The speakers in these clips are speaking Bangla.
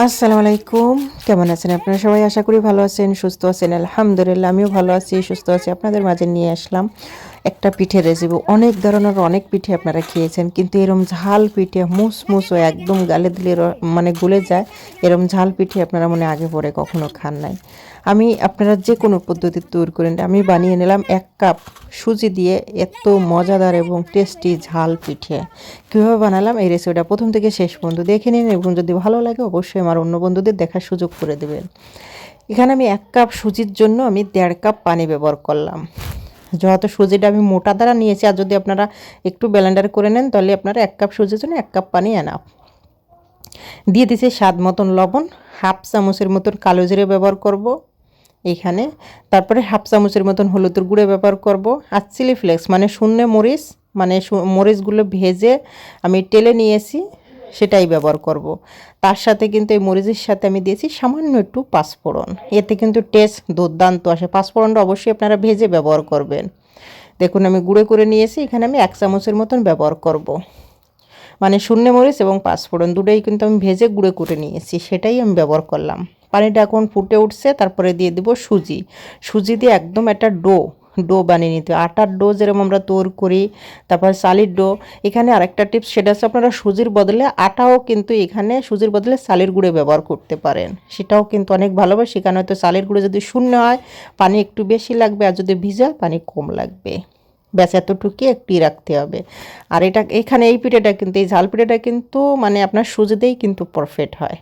আসসালামু আলাইকুম কেমন আছেন আপনারা সবাই? আশা করি ভালো আছেন, সুস্থ আছেন। আলহামদুলিল্লাহ, আমিও ভালো আছি, সুস্থ আছি। আপনাদের মাঝে নিয়ে আসলাম একটা পিঠে রেসিপি অনেক ধরনের অনেক পিঠে আপনারা খেয়েছেন, কিন্তু এরম ঝাল পিঠে, মুস মুস ও একদম গালে দিলে মানে গলে যায়, এরম ঝাল পিঠে আপনারা মনে আগে পরে কখনো খান নাই। আমি আপনারা যে কোনো পদ্ধতি তৈরি করেন, আমি বানিয়ে নিলাম এক কাপ সুজি দিয়ে এত মজাদার এবং টেস্টি ঝাল পিঠে। কীভাবে বানালাম? এই রেসিপিটা প্রথম থেকে শেষ পর্যন্ত দেখে নিন এবং যদি ভালো লাগে অবশ্যই আমার অন্য বন্ধুদের দেখার সুযোগ করে দেবেন। এখানে আমি এক কাপ সুজির জন্য আমি দেড় কাপ পানি ব্যবহার করলাম। যেহেতু সুজিটা আমি মোটা দ্বারা নিয়েছি, আর যদি আপনারা একটু ব্লেন্ডার করে নেন, তাহলে আপনারা এক কাপ সুজির জন্য এক কাপ পানি এনাফ দিয়ে দিছি স্বাদ মতন লবণ, হাফ চামচের মতন কালো জিরে ব্যবহার করব এইখানে তারপরে হাফ চামচের মতন হলুদের গুঁড়ো ব্যবহার করব, আর চিলি ফ্লেক্স মানে শূন্য মরিচ মানে মরিচগুলো ভেজে আমি টেলে নিয়েছি। সেটাই ব্যবহার করব। তার সাথে কিন্তু এই মরিচের সাথে আমি দিয়েছি সামান্য একটু পাঁচফোড়ন। এতে কিন্তু টেস্ট দুর্দান্ত আসে। পাঁচফোড়নটা অবশ্যই আপনারা ভেজে ব্যবহার করবেন। দেখুন, আমি গুঁড়ো করে নিয়েছি। এখানে আমি এক চামচের মতন ব্যবহার করব। মানে শূন্য মরিচ এবং পাঁচফোড়ন দুটোই কিন্তু আমি ভেজে গুঁড়ো করে নিয়েছি। সেটাই আমি ব্যবহার করলাম। পানিটা এখন ফুটে উঠছে। তারপরে দিয়ে দিব সুজি। সুজি দিয়ে একদম একটা ডো ডো বানিয়ে নিতে হবে। আটার ডো যেরকম আমরা তৈরি করি, তারপর চালির ডো। এখানে আরেকটা টিপস, সেটা হচ্ছে আপনারা সুজির বদলে আটাও কিন্তু এখানে সুজির বদলে চালের গুঁড়ো ব্যবহার করতে পারেন। সেটাও কিন্তু অনেক ভালোবাসে সেখানে হয়তো চালের গুঁড়ো যদি শূন্য হয়, পানি একটু বেশি লাগবে আর যদি ভিজা পানি কম লাগবে। ব্যাস, এতটুকুই একটি রাখতে হবে। আর এটা, এখানে এই পিঠেটা কিন্তু, এই ঝাল পিঠেটা কিন্তু মানে আপনার সুজিতেই কিন্তু পারফেক্ট হয়।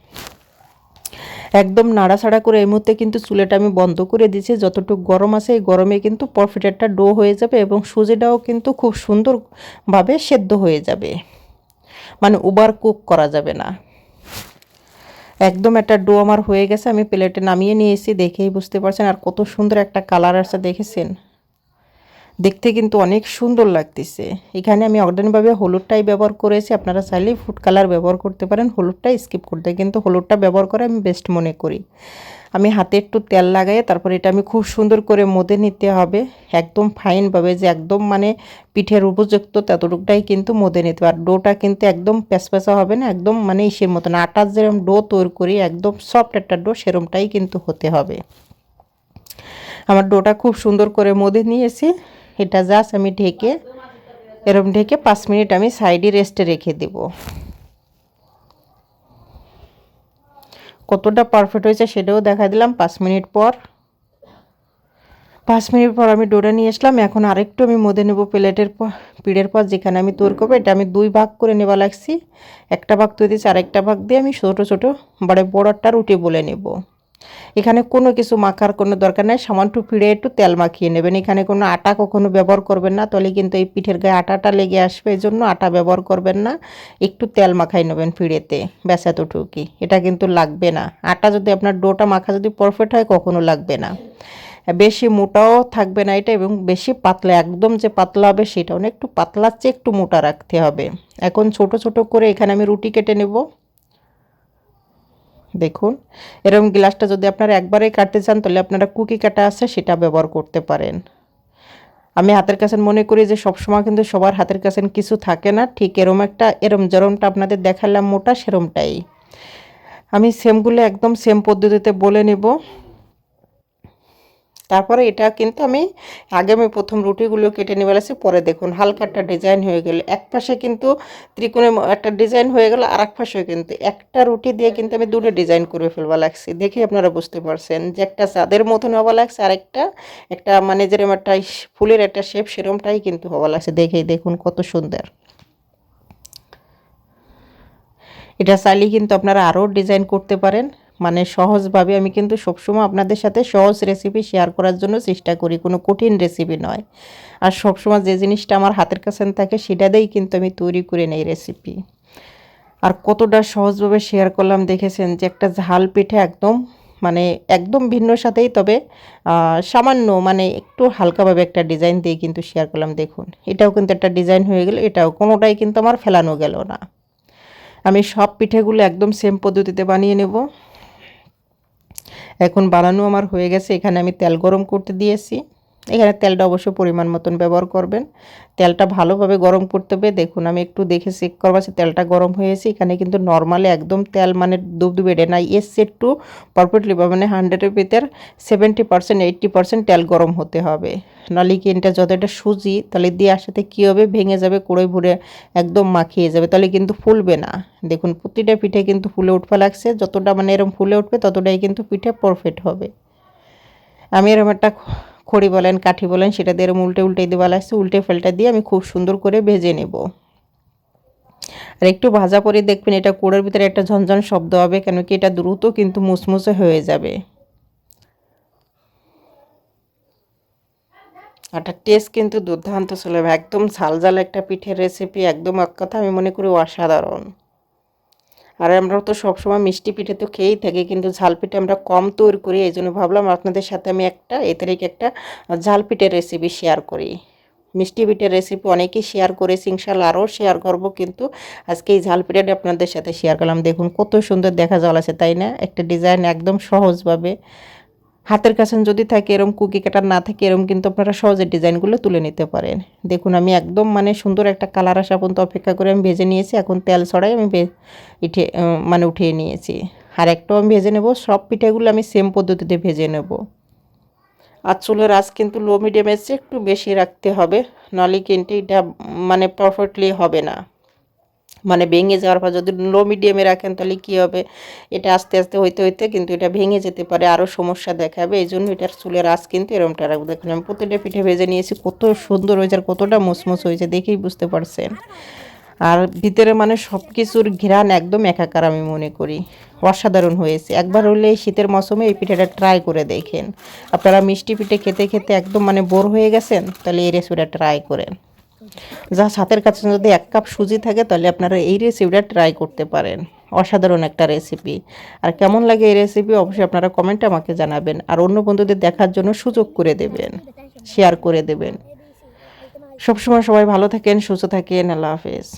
একদম নাড়াচাড়া করে এই মুহূর্তে কিন্তু চুলাটা আমি বন্ধ করে দিয়েছি যতটুকু গরম আছে, এই গরমে কিন্তু পারফেক্ট একটা ডো হয়ে যাবে এবং সুজিটাও কিন্তু খুব সুন্দরভাবে সেদ্ধ হয়ে যাবে। মানে ওভার কুক করা যাবে না। একদম একটা ডো আমার হয়ে গেছে, আমি প্লেটে নামিয়ে নিয়েছি দেখেই বুঝতে পারছেন আর কত সুন্দর একটা কালার আসছে, দেখেছেন? দেখতে কিন্তু অনেক সুন্দর লাগতেছে। এখানে আমি অর্ডারভাবে হলুদটাই ব্যবহার করেছি। আপনারা চাইলেই ফুড কালার ব্যবহার করতে পারেন। হলুদটা স্কিপ করতে কিন্তু হলুদটা ব্যবহার করে আমি বেস্ট মনে করি। আমি হাতে একটু তেল লাগাই তারপর এটা আমি খুব সুন্দর করে মদে নিতে হবে। একদম ফাইনভাবে যে একদম মানে পিঠের উপযুক্ত ততটুকটাই কিন্তু মদে নিতে হবে। আর ডোটা কিন্তু একদম প্যাসপ্যাসা হবে না। একদম মানে ইসের মতন। আটার যেরকম ডো তৈরি করি, একদম সফট একটা ডো সেরমটাই কিন্তু হতে হবে। আমার ডোটা খুব সুন্দর করে মধে নিয়েছি। এটা জাস্ট আমি ঢেকে, এরম ঢেকে পাঁচ মিনিট আমি সাইডে রেস্টে রেখে দেব। কতটা পারফেক্ট হয়েছে সেটাও দেখা দিলাম পাঁচ মিনিট পর। পাঁচ মিনিট পর আমি ডোটা নিয়ে আসলাম, এখন আরেকটু আমি মধ্যে নেব প্লেটের পর, পিড়ের পর যেখানে আমি তৈরি করব, এটা আমি দুই ভাগ করে নেওয়া লাগছি। একটা ভাগ তৈরি দিয়েছি আরেকটা ভাগ দিয়ে আমি ছোটো ছোটো বড় বড়টা রুটি বলে নেব। এখানে কোনো কিছু মাখার কোনো দরকার নেই। সামান্য পিড়ে একটু তেল মাখিয়ে নেবেন। এখানে কোনো আটা কখনো ব্যবহার করবেন না, তাহলে কিন্তু এই পিঠের গায়ে আটাটা লেগে আসবে এই জন্য আটা ব্যবহার করবেন না। একটু তেল মাখাই নেবেন পিড়েতে, ব্যাস এতটুকুই। এটা কিন্তু লাগবে না। আটা যদি আপনার ডোটা মাখা যদি পারফেক্ট হয়, কখনো লাগবে না। বেশি মোটাও থাকবে না এটা এবং বেশি পাতলা, একদম যে পাতলা হবে সেটাও না একটু পাতলার চেয়ে একটু মোটা রাখতে হবে। এখন ছোট ছোট করে এখানে আমি রুটি কেটে নেব। দেখুন। এরকম গ্লাসটা যদি আপনারা একবারেই কাটতে চান, তাহলে আপনারা কুকি কাটা আছে, সেটা ব্যবহার করতে পারেন। আমি হাতের কাছে মনে করি যে সবসময় কিন্তু সবার হাতের কাছে কিছু থাকে না। ঠিক এরম একটা, এরম যেরমটা আপনাদের দেখালাম মোটা, সেরমটাই। আমি সেমগুলো একদম সেম পদ্ধতিতে বলে নেব। তারপরে এটা কিন্তু আমি আগে আমি প্রথম রুটিগুলো কেটে নিয়ে বেলাছি পরে দেখুন হালকা একটা ডিজাইন হয়ে গেল। এক পাশে কিন্তু ত্রিকোণের একটা ডিজাইন হয়ে গেল আর এক পাশে কিন্তু একটা রুটি দিয়ে কিন্তু আমি দুটো ডিজাইন করে ফেলবা লাগছি। দেখে আপনারা বুঝতে পারছেন যে একটা চাঁদের মতন হওয়া লাগছে আর একটা একটা মানে যেরকম একটা ফুলের একটা শেপ সেরমটাই কিন্তু হওয়া লাগছে। দেখেই দেখুন কত সুন্দর। এটা চাইলে কিন্তু আপনারা আরও ডিজাইন করতে পারেন। মানে সহজভাবে আমি কিন্তু সবসময় আপনাদের সাথে সহজ রেসিপি শেয়ার করার জন্য চেষ্টা করি, কোনো কঠিন রেসিপি নয়। আর সবসময় যে জিনিসটা আমার হাতের কাছে থাকে সেটা দিয়েই কিন্তু আমি তৈরি করে নেই রেসিপি আর কতটা সহজভাবে শেয়ার করলাম দেখেছেন যে একটা ঝাল পিঠে একদম মানে একদম ভিন্ন সাথেই তবে সামান্য মানে একটু হালকাভাবে একটা ডিজাইন দিয়ে কিন্তু শেয়ার করলাম। দেখুন, এটাও কিন্তু একটা ডিজাইন হয়ে গেল, এটাও কোনোটাই কিন্তু আমার ফেলানো গেল না। আমি সব পিঠেগুলো একদম সেম পদ্ধতিতে বানিয়ে নেব। এখন বানানো আমার হয়ে গেছে। এখানে আমি তেল গরম করতে দিয়েছি। এখানে তেলটা অবশ্যই পরিমাণ মতন ব্যবহার করবেন। তেলটা ভালোভাবে গরম করতে হবে। দেখুন, আমি একটু দেখে চেক করবাছি তেলটা গরম হয়েছে। এখানে কিন্তু নর্মালি একদম তেল মানে দুবদুবে এটা নাই। এসছে একটু পারফেক্টলি মানে হান্ড্রেডের ভিতর সেভেন্টি পার্সেন্ট এইট্টি পার্সেন্ট তেল গরম হতে হবে। নাহলে কি এটা যত এটা সুজি, তাহলে দিয়ে সাথে কী হবে? ভেঙে যাবে কড়ই ভরে একদম মাখিয়ে যাবে। তাহলে কিন্তু ফুলবে না। দেখুন, প্রতিটা পিঠে কিন্তু ফুলে উঠতে লাগছে। যতটা মানে এরকম ফুলে উঠবে, ততটাই কিন্তু পিঠে পারফেক্ট হবে। আমি এরকম একটা খড়ি বলেন, কাঠি বলেন, সেটা দিয়ে এরকম উল্টে উল্টে দেওয়া লাগছে উল্টে ফেলটা দিয়ে আমি খুব সুন্দর করে ভেজে নেব। আর একটু ভাজা পরে দেখবেন এটা কোড়ের ভিতরে একটা ঝনঝন শব্দ হবে কেন কি এটা দ্রুত কিন্তু মুসমুসে হয়ে যাবে। একটা টেস্ট কিন্তু দুর্দান্ত ছিল, একদম ঝাল ঝাল একটা পিঠের রেসিপি একদম এক কথা আমি মনে করি অসাধারণ। আর আমরা তো সবসময় মিষ্টি পিঠে তো খেয়েই থাকি, কিন্তু ঝাল পিঠে আমরা কম তৈরি করি, এই জন্য ভাবলাম আপনাদের সাথে আমি একটা, এ তারিখে একটা ঝাল পিঠের রেসিপি শেয়ার করি। মিষ্টি পিঠের রেসিপি অনেকেই শেয়ার করে সিংশাল আরও শেয়ার করব, কিন্তু আজকে এই ঝাল পিঠাটা আপনাদের সাথে শেয়ার করলাম। দেখুন কত সুন্দর দেখা জল আছে, তাই না? একটা ডিজাইন একদম সহজভাবে হাতের কাছে যদি থাকে, এরম কুকি কাটার না থাকে, এরম কিন্তু আপনারা সহজে ডিজাইনগুলো তুলে নিতে পারেন। দেখুন, আমি একদম মানে সুন্দর একটা কালার আসা পর্যন্ত অপেক্ষা করে আমি ভেজে নিয়েছি। এখন তেল ছড়াই আমি ইঠে মানে উঠিয়ে নিয়েছি। আর একটাও আমি ভেজে নেব, সব পিঠাগুলো আমি সেম পদ্ধতিতে ভেজে নেব। আর চুলের আঁচ কিন্তু লো মিডিয়ামের চেয়ে একটু বেশি রাখতে হবে, নাহলে কিন্তু এটা মানে পারফেক্টলি হবে না। মানে ভেঙে যাওয়ার পর যদি লো মিডিয়ামে রাখেন তাহলে কী হবে? এটা আস্তে আস্তে হইতে হইতে কিন্তু এটা ভেঙে যেতে পারে আরও সমস্যা দেখাবে। এই জন্য এটার চুলের আঁচ কিন্তু এরমটা রাখব। দেখুন, আমি প্রতিটা পিঠে ভেজে নিয়েছি, কত সুন্দর হয়েছে আর কতটা মুসমুস হয়েছে, দেখেই বুঝতে পারছেন। আর ভিতরে মানে সব কিছুর ঘ্রাণ একদম একাকার আমি মনে করি। অসাধারণ হয়েছে। একবার হলে শীতের মৌসুমে এই পিঠাটা ট্রাই করে দেখেন। আপনারা মিষ্টি পিঠে খেতে খেতে একদম মানে বোর হয়ে গেছেন, তাহলে এই রেসিপিটা ট্রাই করেন। যা সাথের কাছে যদি এক কাপ সুজি থাকে, তাহলে আপনারা এই রেসিপিটা ট্রাই করতে পারেন। অসাধারণ একটা রেসিপি আর কেমন লাগে এই রেসিপি অবশ্যই আপনারা কমেন্টে আমাকে জানাবেন। আর অন্য বন্ধুদের দেখার জন্য সুযোগ করে দেবেন। শেয়ার করে দেবেন। সবসময় সবাই ভালো থাকেন, সুস্থ থাকেন। আল্লাহ হাফেজ।